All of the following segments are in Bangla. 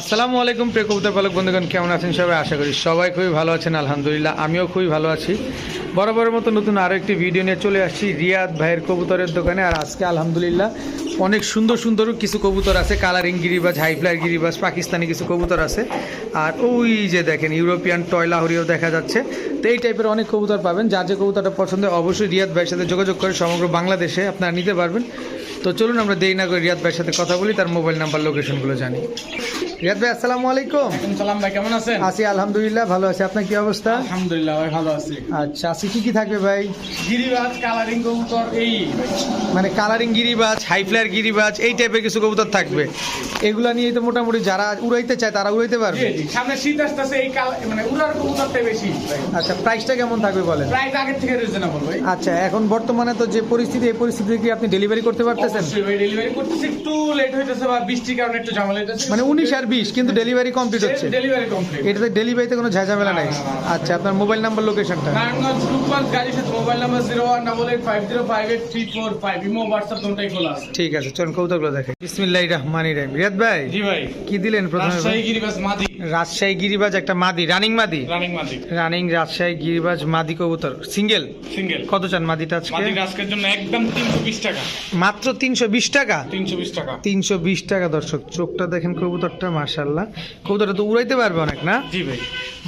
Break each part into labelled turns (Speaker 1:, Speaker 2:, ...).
Speaker 1: আসসালামু আলাইকুম, প্রিয় কবুতর পালক বন্ধুগণ, কেমন আছেন সবাই? আশা করি সবাই খুবই ভালো আছেন, আলহামদুলিল্লাহ, আমিও খুবই ভালো আছি। বরাবরের মতো নতুন আরও একটি ভিডিও নিয়ে চলে আসছি রিয়াদ ভাইয়ের কবুতরের দোকানে। আর আজকে আলহামদুলিল্লাহ অনেক সুন্দর সুন্দর কিছু কবুতর আছে, কালারিং গিরিবাজ হাইফ্লার গিরিবাজ, পাকিস্তানি কিছু কবুতর আছে। আর ওই যে দেখেন, ইউরোপিয়ান টয়লাহরিও দেখা যাচ্ছে। তো এই টাইপের অনেক কবুতর পাবেন, যার যে কবুতরটা পছন্দ অবশ্যই রিয়াদ ভাইয়ের সাথে যোগাযোগ করে সমগ্র বাংলাদেশে আপনারা নিতে পারবেন। তো চলুন আমরা দেরি না করে রিয়াদ ভাইয়ের সাথে কথা বলি, তার মোবাইল নাম্বার, লোকেশনগুলো জানি। রিয়াদ ভাই আসসালামু আলাইকুম।
Speaker 2: সালাম ভাই কেমন আছেন?
Speaker 1: আছি আলহামদুলিল্লাহ ভালো আছি। আপনার কি অবস্থা?
Speaker 2: আলহামদুলিল্লাহ ভাই ভালো আছি।
Speaker 1: আচ্ছা আজকে কি কি থাকবে ভাই?
Speaker 2: গিরিবাজ কালারিং কবুতর এই।
Speaker 1: মানে কালারিং গিরিবাজ হাইফ্লার গিরিবাজ এই টাইপের কিছু কবুতর থাকবে। এগুলা নিয়ে তো মোটামুটি যারা উড়াইতে চায় তারা উড়াইতে পারবে।
Speaker 2: সামনে শীত আসতেছে এই মানে উড়ার বেশি।
Speaker 1: আচ্ছা প্রাইসটা কেমন থাকবে বলেন?
Speaker 2: প্রাইস আগের থেকে রিজনেবল ভাই।
Speaker 1: আচ্ছা এখন বর্তমানে তো যে পরিস্থিতি এই পরিস্থিতিতে কি আপনি ডেলিভারি করতে পারতেছেন?
Speaker 2: ডেলিভারি করতেছি একটু লেট হইতেছে বা বৃষ্টির কারণে একটু ঝামেলা হইতেছে।
Speaker 1: মানে উনিশ আর বিশ কিন্তু ডেলিভারি কমপ্লিট হচ্ছে।
Speaker 2: ডেলিভারি কমপ্লিট
Speaker 1: এটাতে ডেলিভারিতে কোনো ঝাঁঝামেলা নাই। আচ্ছা আপনার মোবাইল নাম্বার লোকেশনটা
Speaker 2: Narayanganj mobile number zero one double eight five zero five eight three four five. Imo WhatsApp দুটাই খোলা আছে।
Speaker 1: ঠিক আছে চলুন কবুতরগুলো দেখে। বিসমিল্লাহ রহমান রহিম। রিয়াদ ভাই
Speaker 2: জি ভাই।
Speaker 1: কি দিলেন প্রথমে?
Speaker 2: রাজশাহী গিরিবাজ মাদি।
Speaker 1: রাজশাহী গিরিবাজ একটা মাদি রানিং মাদি?
Speaker 2: রানিং মাদি।
Speaker 1: রানিং রাজশাহী গিরিবাজ মাদি কবুতর। সিঙ্গেল?
Speaker 2: সিঙ্গেল।
Speaker 1: কত চান মাদিটা আজকে?
Speaker 2: মাদি আজকের জন্য একদম তিনশো বিশ টাকা।
Speaker 1: মাত্র তিনশো বিশ টাকা?
Speaker 2: তিনশো বিশ টাকা।
Speaker 1: তিনশো বিশ টাকা দর্শক চোখটা দেখেন কবুতরটা মার্শাল্লাহ কবুতরটা তো উড়াইতে পারবে অনেক না?
Speaker 2: জি ভাই।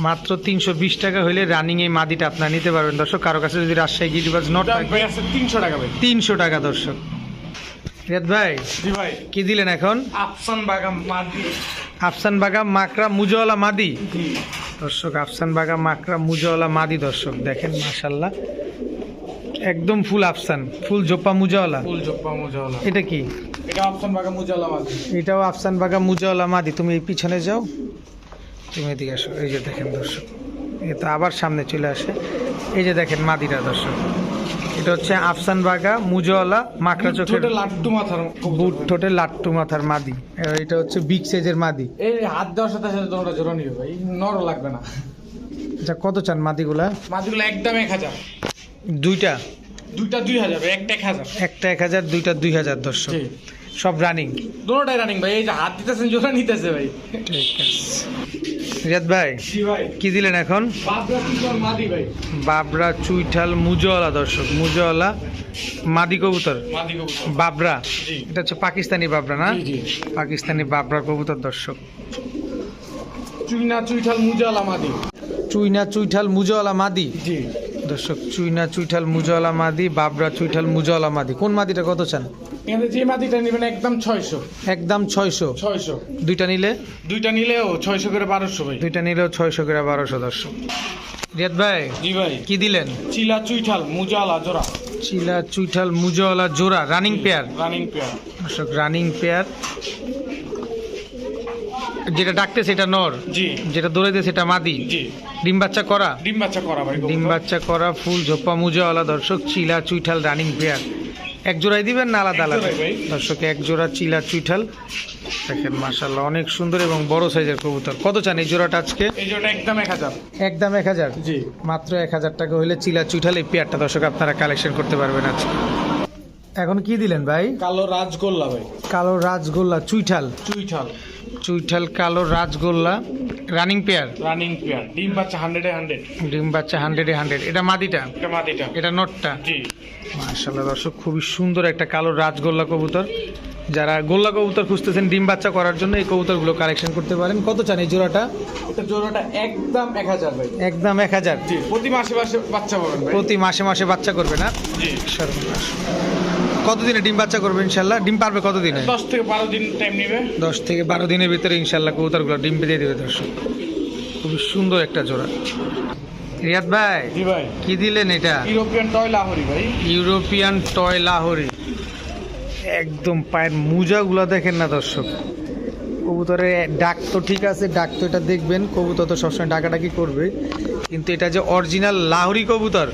Speaker 1: মাত্র তিনশো বিশ টাকা হলে রানিং এই মাদিটা আপনার নিতে পারবেন। দর্শক কারও কাছে যদি রাজশাহী গিরিবাজ নট
Speaker 2: তিনশো টাকা ভাই।
Speaker 1: তিনশো টাকা দর্শক। রিয়াদ ভাই
Speaker 2: জি ভাই।
Speaker 1: কি দিলেন এখন?
Speaker 2: আফসান মাদি।
Speaker 1: আফসান বাগা মুজওয়ালা মাদি? দর্শক আফসান বাগা মুজওয়ালা মাদি দর্শক দেখেন মাশাল্লাহ একদম ফুল আফসান ফুল জোপা মুজাওয়ালা।
Speaker 2: ফুল মুজাওয়ালা।
Speaker 1: এটা কি?
Speaker 2: এটা আফসান বাগাম মুজাওয়ালা মাদি।
Speaker 1: এটাও আফসান বাগা মুজাওয়ালা মাদি। তুমি এই পিছনে যাও। তুমি এদিকে আসো এই যে দেখেন দর্শক। এ তো আবার সামনে চলে আসে। এই যে দেখেন মাদিরা দর্শক। এটা হচ্ছে আফসান বাগা মুজওয়ালা মাকড়া চোখের
Speaker 2: লাট্টু মাথার
Speaker 1: বুট ঠোঁটে লাট্টু মাথার মাদি। এটা হচ্ছে বিগ সাইজের মাদি।
Speaker 2: এই হাত দেওয়ার সাথে সাথে তোমরা জোড়া নিবে ভাই নরও লাগবে না।
Speaker 1: আচ্ছা কত চান মাদিগুলা?
Speaker 2: মাদিগুলো একদম এক হাজার।
Speaker 1: দুইটা?
Speaker 2: দুইটা দুই হাজার একটা এক হাজার।
Speaker 1: একটা এক হাজার দুইটা দুই হাজার দর্শক।
Speaker 2: জি।
Speaker 1: সব রানিং
Speaker 2: দুটোটাই রানিং ভাই এই যে হাত দিতেছেন জোড়া নিতেছে ভাই।
Speaker 1: ঠিক আছে। রিয়াদ ভাই কি দিলেন এখন?
Speaker 2: বাবরা
Speaker 1: চুইঠাল মুজওয়ালা দর্শক মুজওয়ালা মাদি কবুতর। বাবরা? এটা হচ্ছে পাকিস্তানি বাবরা না। পাকিস্তানি বাবরা কবুতর দর্শক।
Speaker 2: চুইনা চুইঠাল মুজাওয়ালা মাদি।
Speaker 1: চুইনা চুইঠাল মুজওয়ালা মাদি? দর্শক চুইনা চুইঠাল মুজওয়ালা মাদি বাবরা চুইঠাল মুজওয়ালা মাদি। কোন মাদিটা কত চান?
Speaker 2: এখানে যে মাদিটা নেবেন একদম ছয়শো।
Speaker 1: একদম ছয়শো।
Speaker 2: ছয়শো।
Speaker 1: দুইটা নিলে?
Speaker 2: দুইটা নিলেও ছয়শো করে বারোশো ভাই।
Speaker 1: দুইটা নিলেও ছয়শো করে বারোশো রিয়াদ ভাই
Speaker 2: জি ভাই।
Speaker 1: কি দিলেন?
Speaker 2: চিলা চুইঠাল জোড়া।
Speaker 1: চিলা চুইঠাল জোড়া রানিং পেয়ার
Speaker 2: রানিং পেয়ার
Speaker 1: দর্শক রানিং পেয়ার যেটা ডাকতে সেটা নর।
Speaker 2: জি।
Speaker 1: যেটা দৌড়াইতে সেটা মাদি।
Speaker 2: জি।
Speaker 1: ডিম বাচ্চা করা?
Speaker 2: ডিম বাচ্চা করা ভাই
Speaker 1: ডিম বাচ্চা করা ফুল ঝোপ্পা মুজাওয়ালা দর্শক চিলা চুইঠাল রানিং পেয়ার এক জোড়াই দিবেন না আলাদা আলাদা দর্শক এক জোড়া চিলা চুইঠাল। দেখেন মাসাল্লাহ অনেক সুন্দর এবং বড় সাইজের কবুতর। কত চান এই জোড়াটা আজকে?
Speaker 2: এই একদম এক হাজার।
Speaker 1: একদম এক হাজার?
Speaker 2: জি।
Speaker 1: মাত্র এক হাজার টাকা হলে চিলা চুইঠাল এই পেয়ারটা দর্শক আপনারা কালেকশন করতে পারবেন আজকে। এখন কি দিলেন ভাই?
Speaker 2: কালো রাজগোল্লা ভাই।
Speaker 1: কালো রাজগোল্লা চুইঠাল।
Speaker 2: চুইঠাল।
Speaker 1: চুইঠাল কালো রাজগোল্লা রানিং পেয়ার
Speaker 2: রানিং পেয়ার ডিম বাচ্চা হান্ড্রেডে হান্ড্রেড
Speaker 1: ডিম বাচ্চা হান্ড্রেডে হান্ড্রেড এটা মাদিটা
Speaker 2: এটা মাদিটা
Speaker 1: এটা নটটা?
Speaker 2: জি।
Speaker 1: মাশাল্লাহ দর্শক খুবই সুন্দর একটা কালো রাজগোল্লা কবুতর। যারা গোল্লা কবুতর খুঁজতেছেন ডিম বাচ্চা করার জন্য এই কবুতরগুলো কালেকশন করতে পারেন। কত চান এই জোড়াটা?
Speaker 2: জোড়াটা একদম এক হাজার ভাই।
Speaker 1: একদম এক হাজার।
Speaker 2: প্রতি মাসে মাসে বাচ্চা ভাই।
Speaker 1: প্রতি মাসে মাসে বাচ্চা করবে না?
Speaker 2: জি।
Speaker 1: সর্বনাশ কতদিনে ডিম বাচ্চা করবে ইনশাল্লাহ? ডিম পারবে কতদিনে?
Speaker 2: দশ থেকে বারো দিন টাইম নেবে।
Speaker 1: দশ থেকে বারো দিনের ভিতরে ইনশাল্লাহ কবুতরগুলো ডিম পেয়ে দেবে দর্শক। খুবই সুন্দর একটা জোড়া। রিয়াদ ভাই
Speaker 2: ভাই।
Speaker 1: কি দিলেন এটা?
Speaker 2: ইউরোপিয়ান টয় লাহরি ভাই।
Speaker 1: ইউরোপিয়ান টয় লাহোরি একদম পায়ের মোজাগুলো দেখেন না দর্শক। কবুতরের ডাক তো ঠিক আছে ডাক তো এটা দেখবেন। কবুতর তো সবসময় ডাকাডাকি করবে। কিন্তু এটা যে অরিজিনাল লাহোরি কবুতর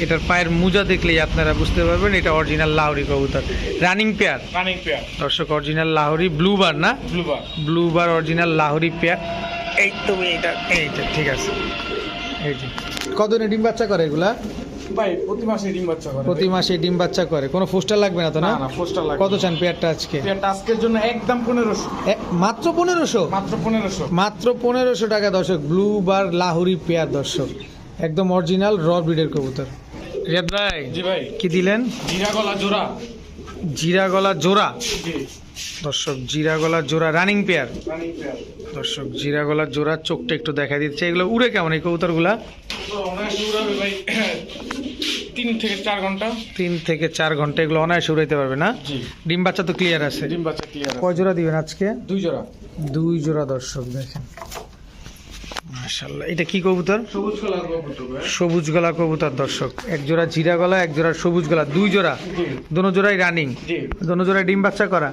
Speaker 1: এটার পায়ের মোজা দেখলেই আপনারা বুঝতে পারবেন এটা অরিজিনাল লাহরি কবুতর। রানিং পেয়ার
Speaker 2: রানিং পেয়ার
Speaker 1: দর্শক অরিজিনাল লাহরি ব্লু বার না?
Speaker 2: Blue bar
Speaker 1: blue bar original Lahori pair এই তো এইটা এইটা ঠিক আছে। এই যে। কতদিনে ডিম বাচ্চা করে এগুলা?
Speaker 2: ভাই প্রতি মাসে ডিম বাচ্চা করে
Speaker 1: প্রতি মাসে ডিম বাচ্চা করে। কোনো ফুস্টার লাগবে না তো
Speaker 2: না?
Speaker 1: না
Speaker 2: না পোস্টার লাগে
Speaker 1: কত চান পেয়ারটা আজকে?
Speaker 2: পেয়ারটা আজকের জন্য একদম পনেরোশো।
Speaker 1: এ- মাত্র পনেরোশো?
Speaker 2: মাত্র পনেরোশো।
Speaker 1: মাত্র পনেরোশো টাকা দর্শক। ব্লু বার লাহুরি পেয়ার দর্শক। একদম অরিজিনাল র ব্রিডের কবুতর। রিয়াদ ভাই
Speaker 2: জি ভাই।
Speaker 1: কি দিলেন?
Speaker 2: জিরা গলা জোড়া।
Speaker 1: জিরা গলা জোড়া? দর্শক জিরা গলা জোড়া রানিং পেয়ার দর্শক জিরা গলা জোড়া চোখটা একটু দেখা দিচ্ছে। এগুলো উড়ে কেমন এই কবুতরগুলা?
Speaker 2: তিন থেকে চার ঘণ্টা।
Speaker 1: তিন থেকে চার ঘণ্টা এগুলো অনায়াসে উড়াইতে পারবে না? ডিম বাচ্চা তো ক্লিয়ার আছে।
Speaker 2: ডিম বাচ্চা ক্লিয়ার
Speaker 1: কয় জোড়া দিবেন আজকে?
Speaker 2: দুই জোড়া।
Speaker 1: দুই জোড়া দর্শক দেখেন। মাশাল্লাহ এটা কি কবুতর?
Speaker 2: সবুজ কালার কবুতর
Speaker 1: সবুজ গলা কবুতর দর্শক। এক জোড়া জিরা গলা এক জোড়া সবুজ গলা দুই জোড়া। দোনো জোড়াই রানিং। দোনো জোড়াই ডিম বাচ্চা করা?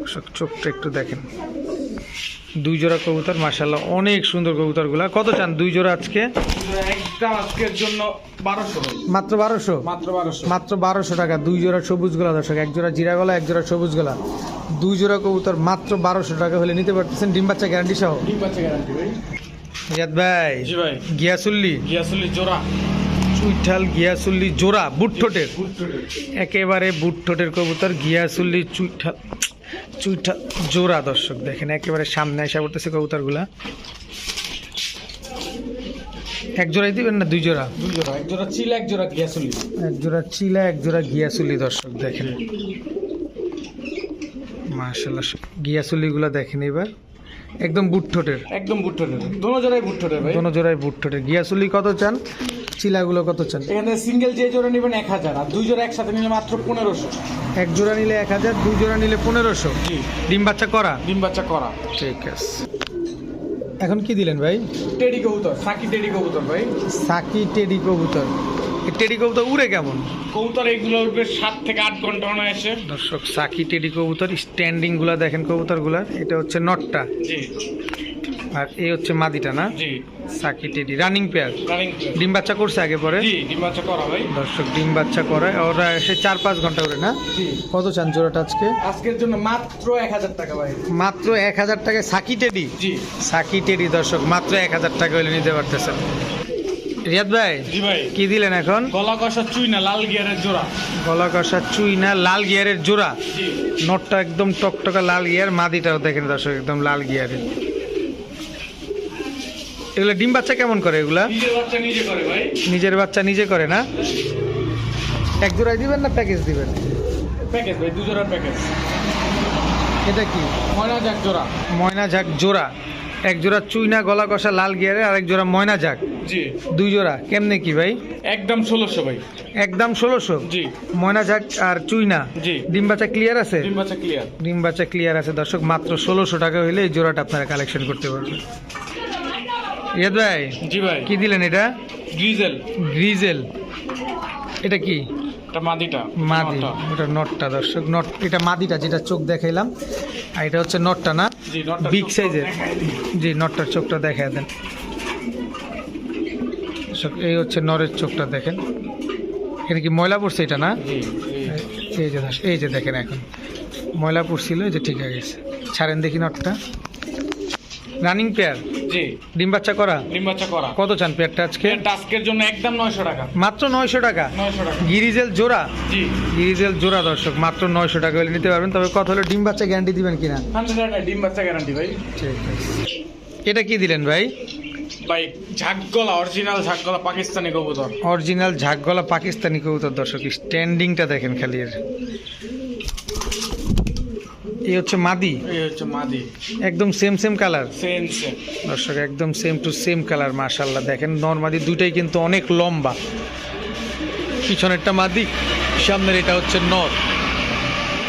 Speaker 1: দর্শক চোখটা একটু দেখেন। দুই জোড়া কবুতর মাশাল্লাহ অনেক সুন্দর কবুতরগুলা। কত চান দুই জোড়া আজকে?
Speaker 2: একদম আজকের জন্য বারোশো
Speaker 1: মাত্র বারোশো?
Speaker 2: মাত্র বারোশো।
Speaker 1: মাত্র বারোশো টাকা দুই জোড়া সবুজ গলা দর্শক। এক জোড়া জিরা গলা এক জোড়া সবুজ গলা। দুই জোড়া কবুতর মাত্র বারোশো টাকা হলে নিতে পারতেছেন ডিম বাচ্চা গ্যারান্টি সহ।
Speaker 2: ডিম বাচ্চা গ্যারান্টি
Speaker 1: রিয়াদ ভাই
Speaker 2: জি ভাই।
Speaker 1: গিয়াসুল্লি।
Speaker 2: গিয়াসলি জোড়া।
Speaker 1: চুইঠাল গিয়াসুল্লি জোড়া একেবারে কবুতর গিয়াসুল্লি চুইঠাল চুইঠাল জোড়া দর্শক দেখেন একেবারে সামনে আসা পড়তেছে কবুতরগুলা। এক জোড়াই দিবেন না দুই জোড়া?
Speaker 2: দুই জোড়া এক জোড়া চিল এক জোড়া গিয়াসলি
Speaker 1: এক জোড়া চিলা এক জোড়া গিয়াসুলি দর্শক দেখেন। মার্শাল্লাহ গিয়াসুলিগুলো দেখেন এবার। একদম বুট ঠোঁটের।
Speaker 2: একদম বুট্টোটের দোনো জোড়াই বুট্টোটের ভাই।
Speaker 1: দোনো জোড়ায় বুট ঠোঁটের। গিয়াসুলি কত চান? চিলাগুলো কত চান?
Speaker 2: এখানে সিঙ্গেল যে জোড়া নেবেন এক হাজার আর দুই জোড়া একসাথে নিলে মাত্র পনেরোশো।
Speaker 1: এক জোড়া নিলে এক হাজার দুই জোড়া নিলে পনেরোশো।
Speaker 2: জি।
Speaker 1: ডিম বাচ্চা করা?
Speaker 2: ডিম বাচ্চা করা।
Speaker 1: ঠিক আছে। এখন কি দিলেন ভাই?
Speaker 2: টেডি কবুতর সাকি টেডি কবুতর ভাই।
Speaker 1: সাকি টেডি কবুতর। টেডি কবুতর উড়ে কেমন?
Speaker 2: কবুতর এগুলো উঠবে সাত থেকে আট ঘণ্টা অনায়াসে।
Speaker 1: দর্শক সাকি টেডি কবুতর স্ট্যান্ডিংগুলা দেখেন কবুতরগুলার। এটা হচ্ছে নটটা।
Speaker 2: জি।
Speaker 1: আর এই হচ্ছে মাদিটা না?
Speaker 2: জি।
Speaker 1: সাকি টেডি রানিং পেয়ার ডিম বাচ্চা করছে আগে পরে?
Speaker 2: জি ডিম বাচ্চা করা ভাই।
Speaker 1: দর্শক ডিম বাচ্চা করে। ওরা এসে চার পাঁচ ঘণ্টা করে না? কত চান জোড়াটা আজকে?
Speaker 2: আজকের জন্য মাত্র এক হাজার টাকা ভাই।
Speaker 1: মাত্র এক হাজার টাকায় সাকি টেডি?
Speaker 2: জি।
Speaker 1: সাকি টেডি দর্শক মাত্র এক হাজার টাকা হলে নিতে পারতেছেন। রিয়াদ ভাই
Speaker 2: জি ভাই।
Speaker 1: কি দিলেন এখন?
Speaker 2: গলা কষা চুই না লাল গিয়ারের জোড়া।
Speaker 1: গলা কষা চুই না লাল গিয়ারের জোড়া। নটটা একদম টকটকা লাল গিয়ার মাদিটাও দেখেন দর্শক একদম লাল গিয়ারের। এগুলো ডিম বাচ্চা কেমন করে এগুলা?
Speaker 2: নিজের বাচ্চা নিজে করে ভাই।
Speaker 1: নিজের বাচ্চা নিজে করে না? এক জোড়ায় দিবেন না প্যাকেজ দিবেন?
Speaker 2: প্যাকেজ ভাই দু জোড়ার প্যাকেজ।
Speaker 1: এটা কি?
Speaker 2: ময়না যাক জোড়া।
Speaker 1: ময়না ঝাক জোড়া। এক জোড়া চুইনা গলা কষা লাল গিয়ারে আর এক জোড়া ময়না ঝাক
Speaker 2: জি।
Speaker 1: দুই জোড়া। কেমনে কি ভাই?
Speaker 2: একদম ষোলোশো ভাই।
Speaker 1: একদম ষোলোশো?
Speaker 2: জি।
Speaker 1: ময়না ঝাক আর চুইনা?
Speaker 2: জি।
Speaker 1: ডিম বাচ্চা ক্লিয়ার আছে?
Speaker 2: ডিম বাচ্চা ক্লিয়ার
Speaker 1: ডিম বাচ্চা ক্লিয়ার আছে। দর্শক মাত্র ষোলোশো টাকা হইলে এই জোড়াটা আপনারা কালেকশন করতে পারবেন। রিয়াদ ভাই
Speaker 2: জি ভাই।
Speaker 1: কি দিলেন এটা?
Speaker 2: গ্রিজেল
Speaker 1: গ্রিজেল এটা কি?
Speaker 2: এটা মাদিটা।
Speaker 1: মাদি।
Speaker 2: নটটা।
Speaker 1: ওটা নটটা দর্শক। নট এটা মাদিটা যেটা চোখ দেখাইলাম। আর এটা হচ্ছে নটটা না? বিগ সাইজের জি নটটার চোখটা দেখায় দেন। দর্শক, এই হচ্ছে নরের চোখটা দেখেন। এটা কি ময়লা পড়ছে এটা না। এই যে এই যে দেখেন এখন। ময়লা পড়ছিল এই যে ঠিক হয়ে গেছে। ছাড়েন দেখি নটটা। রানিং পেয়ার
Speaker 2: জি।
Speaker 1: ডিম বাচ্চা করা?
Speaker 2: ডিম বাচ্চা করা।
Speaker 1: কত চান পেয়ারটা আজকে?
Speaker 2: আজকের জন্য একদম নয়শো টাকা।
Speaker 1: মাত্র নয়শো টাকা?
Speaker 2: নয়শো টাকা।
Speaker 1: গিরিজেল জোড়া?
Speaker 2: জি।
Speaker 1: গিরিজেল জোড়া দর্শক মাত্র নয়শো টাকা হলে নিতে পারবেন। তবে কথা হলো ডিম বাচ্চা গ্যারান্টি দিবেন কিনা?
Speaker 2: হান্ড্রেড ডিম বাচ্চা গ্যারান্টি ভাই।
Speaker 1: ঠিক আছে। এটা কি দিলেন ভাই?
Speaker 2: ভাই ঝাকগলা অরিজিনাল ঝাকগলা পাকিস্তানি কবুতর।
Speaker 1: অরিজিনাল ঝাকগলা পাকিস্তানি কবুতর দর্শক স্ট্যান্ডিংটা দেখেন খালি এর। এই হচ্ছে মাদি।
Speaker 2: এই হচ্ছে মাদি।
Speaker 1: একদম same same colour
Speaker 2: same same
Speaker 1: দর্শক একদম সেম টু সেম কালার মাশাল্লাহ দেখেন নর্মাদি দুইটাই কিন্তু অনেক লম্বা। পিছনেরটা মাদি সামনের এটা হচ্ছে নর।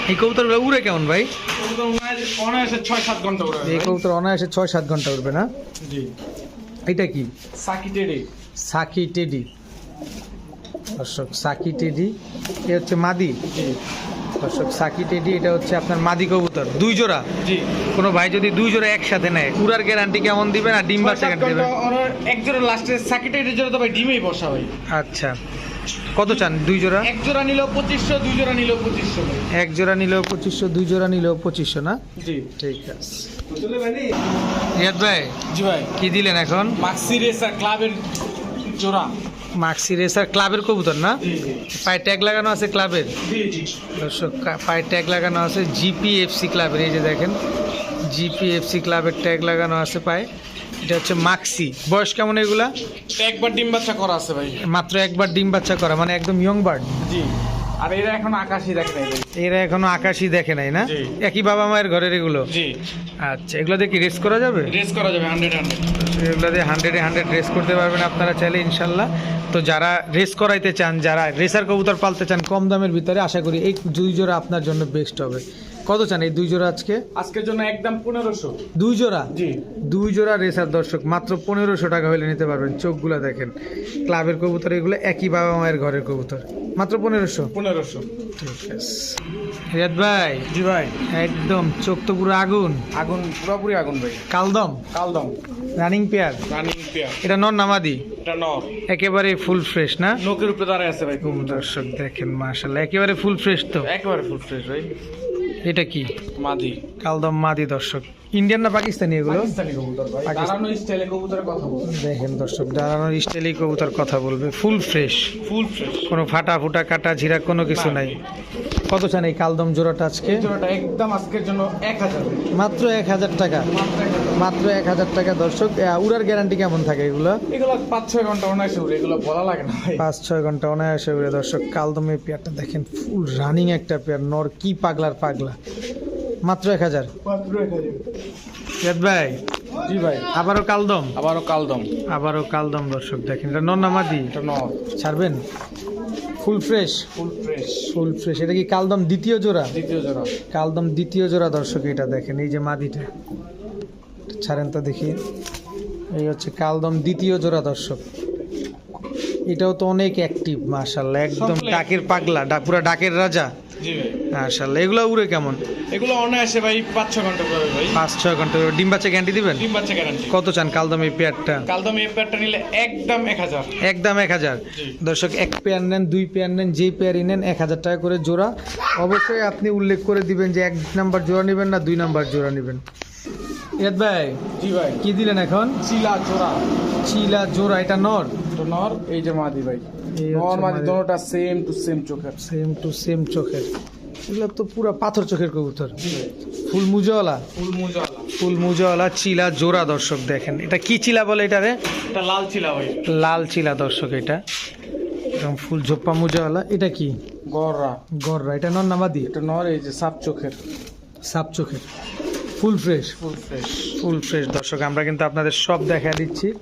Speaker 1: এই কবুতরগুলো উড়ে কেমন ভাই?
Speaker 2: অনায়াসে- ছয় সাত ঘণ্টা
Speaker 1: এই কবুতর অনায়াসে ছয় সাত ঘণ্টা উঠবে না?
Speaker 2: জি।
Speaker 1: এটা কি?
Speaker 2: সাকি টেডি।
Speaker 1: সাকি টেডি। দর্শক সাকি টেডি এ হচ্ছে মাদি।
Speaker 2: অশোক
Speaker 1: দর্শক সাকি টেডি এটা হচ্ছে আপনার মাদি কবুতর। দুই জোড়া?
Speaker 2: জি।
Speaker 1: কোনো ভাই যদি দুই জোড়া একসাথে নেয় উড়ার গ্যারান্টি কেমন দিবেন আর ডিম বাচ্চা গ্যারান্টি দিবেন?
Speaker 2: এক জোড়া লাস্টে সাকি টেডি জোড়া তো ভাই ডিমেই বসা ভাই।
Speaker 1: আচ্ছা। কত চান? দুই জোড়া?
Speaker 2: এক জোড়া নিলেও পঁচিশশো দুই জোড়া নিলেও পঁচিশশো।
Speaker 1: এক জোড়া নিলেও পঁচিশশো দুই জোড়া নিলেও পঁচিশশো না?
Speaker 2: জি।
Speaker 1: ঠিক আছে। রিয়াদ ভাই
Speaker 2: জি ভাই।
Speaker 1: কি দিলেন এখন?
Speaker 2: মাক্সি রেসার ক্লাবের জোড়া।
Speaker 1: মাক্সি রেসার ক্লাবের কবুতর না? পায়ে ট্যাগ লাগানো আছে ক্লাবের? দর্শক পায়ে ট্যাগ লাগানো আছে জিপিএফসি ক্লাবের এই যে দেখেন জিপিএফসি ক্লাবের ট্যাগ লাগানো আছে পায়ে। এটা হচ্ছে মাক্সি। বয়স কেমন এগুলা?
Speaker 2: একবার ডিম বাচ্চা করা আছে ভাই।
Speaker 1: মাত্র একবার ডিম বাচ্চা করা মানে একদম ইয়ং বার্ড
Speaker 2: জি। আর এরা এখন আকাশই দেখে নাই ভাই।
Speaker 1: এরা এখনও আকাশই দেখে নাই না? একই বাবা মায়ের ঘরের এগুলো?
Speaker 2: জি।
Speaker 1: আচ্ছা এগুলো দিয়ে কি রেস করা যাবে?
Speaker 2: রেস করা যাবে হান্ড্রেড হান্ড্রেড
Speaker 1: এগুলো দিয়ে হান্ড্রেডে হান্ড্রেড রেস করতে পারবেন আপনারা চাইলে ইনশাল্লাহ। তো যারা রেস করাইতে চান যারা রেসার কবুতর পালতে চান কম দামের ভিতরে আশা করি এই দুই জোড়া আপনার জন্য বেস্ট হবে। কত চান এই দুই জোড়া আজকে?
Speaker 2: আজকের জন্য একদম পনেরোশো।
Speaker 1: দুই জোড়া?
Speaker 2: জি।
Speaker 1: দুই জোড়া রেসার দর্শক মাত্র পনেরোশো টাকা হলে নিতে পারবেন। চোখগুলো দেখেন ক্লাবের কবুতর এগুলো একই বাবা মায়ের ঘরের কবুতর। মাত্র পনেরোশো?
Speaker 2: পনেরোশো।
Speaker 1: ঠিক আছে রিয়াদ ভাই?
Speaker 2: জি ভাই।
Speaker 1: একদম চোখ তো পুরো আগুন।
Speaker 2: আগুন পুরোপুরি আগুন ভাই।
Speaker 1: কালদম?
Speaker 2: কালদম।
Speaker 1: Running pair?
Speaker 2: Running pair.
Speaker 1: এটা নর নামাদি
Speaker 2: এটা নর।
Speaker 1: একেবারে ফুল ফ্রেশ না?
Speaker 2: নোকের উপরে দাঁড়ায় আছে ভাই।
Speaker 1: দর্শক দেখেন মাশাল্লাহ একেবারে ফুল ফ্রেশ তো।
Speaker 2: একেবারে ফুল ফ্রেশ ভাই।
Speaker 1: এটা কি?
Speaker 2: মাদি।
Speaker 1: কালদম মাদি দর্শক। ইন্ডিয়ান না পাকিস্তানি এগুলো? দেখেন দর্শক দাঁড়ানোর স্টাইলে কবুতর কথা বলবে। ফুল ফ্রেশ
Speaker 2: ফুল ফ্রেশ
Speaker 1: কোনো ফাটা ফুটা কাটা ঝিরা কোনো কিছু নাই। কত চান এই কালদম জোড়াটা আজকে?
Speaker 2: জোড়াটা একদম আজকের জন্য এক হাজার।
Speaker 1: মাত্র এক হাজার টাকা।
Speaker 2: মাত্র এক হাজার।
Speaker 1: টাকা। দর্শক। উড়ার গ্যারান্টি কেমন থাকে এগুলো?
Speaker 2: এগুলো পাঁচ ছয় ঘণ্টা অনায়াসে উড়ে এগুলো বলা লাগে না
Speaker 1: পাঁচ ছয় ঘণ্টা অনায়াসে উড়ে দর্শক। কালদমের পেয়ারটা দেখেন ফুল রানিং একটা পেয়ার নর কি পাগলার পাগলা। মাত্র এক হাজার। ভাই?
Speaker 2: জি ভাই।
Speaker 1: আবারও কালদম?
Speaker 2: আবারও কালদম।
Speaker 1: আবারও কালদম দর্শক। দেখেন এটা নন্নামাদি
Speaker 2: এটা নর।
Speaker 1: ছাড়বেন? Full fresh?
Speaker 2: Full fresh.
Speaker 1: Full fresh. এটা কি কালদম দ্বিতীয় জোড়া?
Speaker 2: দ্বিতীয় জোড়া।
Speaker 1: কালদম দ্বিতীয় জোড়া দর্শক এটা দেখেন এই যে মাদিটা ছাড়েন তো দেখি। এই হচ্ছে কালদম দ্বিতীয় জোড়া দর্শক। এটাও তো অনেক অ্যাক্টিভ মার্শাল্লাহ একদম ডাকের পাগলা পুরা ডাকের রাজা।
Speaker 2: জি ভাই।
Speaker 1: মাশাল্লাহ এগুলো উড়ে কেমন?
Speaker 2: এগুলো অনায়াসে ভাই পাঁচ ছ ঘণ্টা পাবে ভাই।
Speaker 1: পাঁচ ছয় ঘণ্টা ডিম বাচ্চা গ্যারান্টি দিবেন?
Speaker 2: ডিম বাচ্চা গ্যারান্টি
Speaker 1: কত চান কালদম এই পেয়ারটা?
Speaker 2: কালদম এই পেয়ারটা নিলে একদম এক হাজার।
Speaker 1: একদম এক হাজার।
Speaker 2: জি।
Speaker 1: দর্শক এক পেয়ার নেন দুই পেয়ার নেন যেই পেয়ারই নেন এক হাজার টাকা করে জোড়া। অবশ্যই আপনি উল্লেখ করে দিবেন যে এক নাম্বার জোড়া নেবেন না দুই নাম্বার জোড়া নেবেন। ইয়াদ ভাই
Speaker 2: জি ভাই।
Speaker 1: কি দিলেন এখন?
Speaker 2: চিলা জোড়া।
Speaker 1: চিলা জোড়া এটা নর?
Speaker 2: তো নর এই যে মাদি ভাই।
Speaker 1: এই
Speaker 2: নর
Speaker 1: হচ্ছে
Speaker 2: মাদি
Speaker 1: মাদি।
Speaker 2: দোনোটা সেম টু সেম চোখের।
Speaker 1: সেম টু সেম চোখের। এগুলো তো পুরো পাথর চোখের কবুতর। ফুল মুজওয়ালা।
Speaker 2: ফুল মুজালা
Speaker 1: ফুল মুজওয়ালা চিলা জোড়া দর্শক দেখেন। এটা কি চিলা বলে এটা রে?
Speaker 2: এটা লাল চিলা ভাই।
Speaker 1: লাল চিলা দর্শক এটা। এবং ফুল ঝোপ্পা মুজওয়ালা। এটা কি?
Speaker 2: গররা।
Speaker 1: গররা। এটা নর নামাদি
Speaker 2: এটা নর এই যে সাপ চোখের।
Speaker 1: সাপ চোখের। Full fresh.
Speaker 2: Full fresh.
Speaker 1: Full fresh দর্শক আমরা কিন্তু আপনাদের সব দেখা দিচ্ছি।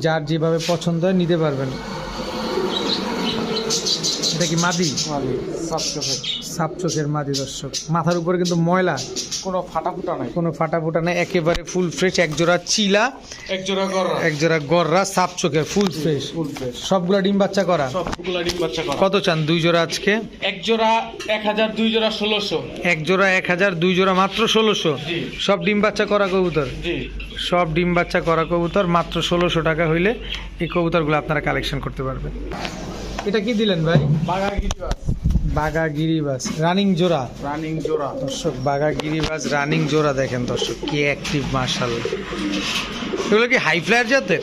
Speaker 1: যার যেভাবে পছন্দ হয় নিতে পারবেন। এটা কি মাদি?
Speaker 2: সাপ চোখের।
Speaker 1: সাপ চোখের মাদি দর্শক। মাথার উপরে কিন্তু ময়লা।
Speaker 2: কোনো ফাটা ফুটা নাই।
Speaker 1: কোনো ফাটা ফুটা নেই একেবারে ফুল ফ্রেশ এক জোড়া চিলা
Speaker 2: এক জোড়া গররা।
Speaker 1: এক জোড়া গররা সাপ চোখের ফুল ফ্রেশ
Speaker 2: ফুল ফ্রেশ
Speaker 1: সবগুলা ডিম বাচ্চা করা?
Speaker 2: সবগুলা ডিম বাচ্চা করা।
Speaker 1: কত চান দুই জোড়া আজকে?
Speaker 2: এক জোড়া এক হাজার দুই জোড়া ষোলোশো।
Speaker 1: এক জোড়া এক হাজার দুই জোড়া মাত্র ষোলোশো? সব ডিম বাচ্চা করা কবুতর? সব ডিম বাচ্চা করা কবুতর মাত্র ষোলোশো টাকা হইলে এই কবুতরগুলো আপনারা কালেকশন করতে পারবেন। এটা কি দিলেন ভাই?
Speaker 2: বাঘা গিরিবাস
Speaker 1: বাঘা গিরিবাস রানিং জোড়া।
Speaker 2: রানিং জোড়া।
Speaker 1: দর্শক বাঘা গিরিবাস রানিং জোড়া দেখেন দর্শক কি অ্যাক্টিভ মার্শাল। এগুলো কি হাই ফ্লায়ার জাতের?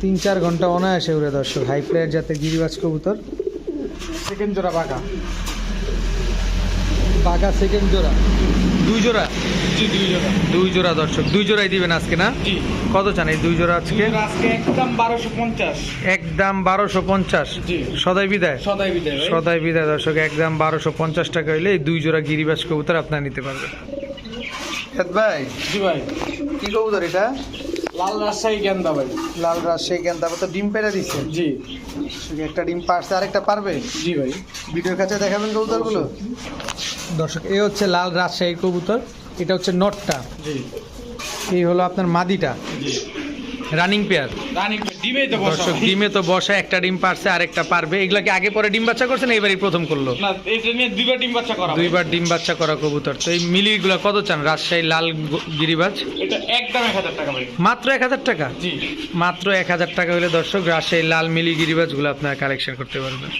Speaker 2: তিন চার
Speaker 1: ঘণ্টা অনায়াসে উড়ে দর্শক হাই ফ্লায়ার জাতের গিরিবাস কবুতর।
Speaker 2: সেকেন্ড জোড়া বাঘা।
Speaker 1: বাঘা সেকেন্ড জোড়া। দুই জোড়া?
Speaker 2: দুই জোড়া।
Speaker 1: দর্শক দুই জোড়াই দিবেন আজকে না? কত চান এই দুই জোড়া আজকে?
Speaker 2: একদম বারোশো পঞ্চাশ।
Speaker 1: একদম বারোশো পঞ্চাশ।
Speaker 2: জি।
Speaker 1: সদাই বিদায়?
Speaker 2: সদাই বিদায় ভাই।
Speaker 1: সদাই বিদায় দর্শক একদম বারোশো পঞ্চাশ টাকা হইলে এই দুই জোড়া গিরিবাস কবুতর আপনারা নিতে পারবেন ভাই
Speaker 2: জি ভাই।
Speaker 1: কি কবুতর এটা?
Speaker 2: লাল রাজশাহী গেন্দা ভাই।
Speaker 1: লাল রাজশাহী তো ডিম পেড়ে দিচ্ছে
Speaker 2: জি।
Speaker 1: একটা ডিম পারছে আরেকটা পারবে?
Speaker 2: জি ভাই।
Speaker 1: ভিডিওর কাছে দেখাবেন কবুতরগুলো? দর্শক এই হচ্ছে লাল রাজশাহী কবুতর। এটা হচ্ছে নটটা।
Speaker 2: জি।
Speaker 1: এই হলো আপনার মাদিটা।
Speaker 2: জি।
Speaker 1: রানিং পেয়ার
Speaker 2: রানিং ডিমেই তো বসা
Speaker 1: ডিমে তো বসা একটা ডিম পারছে আরেকটা পারবে। এগুলা কি আগে পরে ডিম বাচ্চা করছে না এবারই প্রথম করল।
Speaker 2: না এটা নিয়ে দুইবার ডিম বাচ্চা করা
Speaker 1: দুইবার ডিম বাচ্চা করা কবুতর। তো এই মিলিগুলো কত চান? রাজশাহী লাল গিরিবাজ?
Speaker 2: এটা একদম এক হাজার টাকা ভাই
Speaker 1: মাত্র এক হাজার টাকা?
Speaker 2: জি।
Speaker 1: মাত্র এক হাজার টাকা হলে দর্শক রাজশাহী লাল মিলি গিরিবাজগুলো আপনারা কালেকশন করতে পারবেন।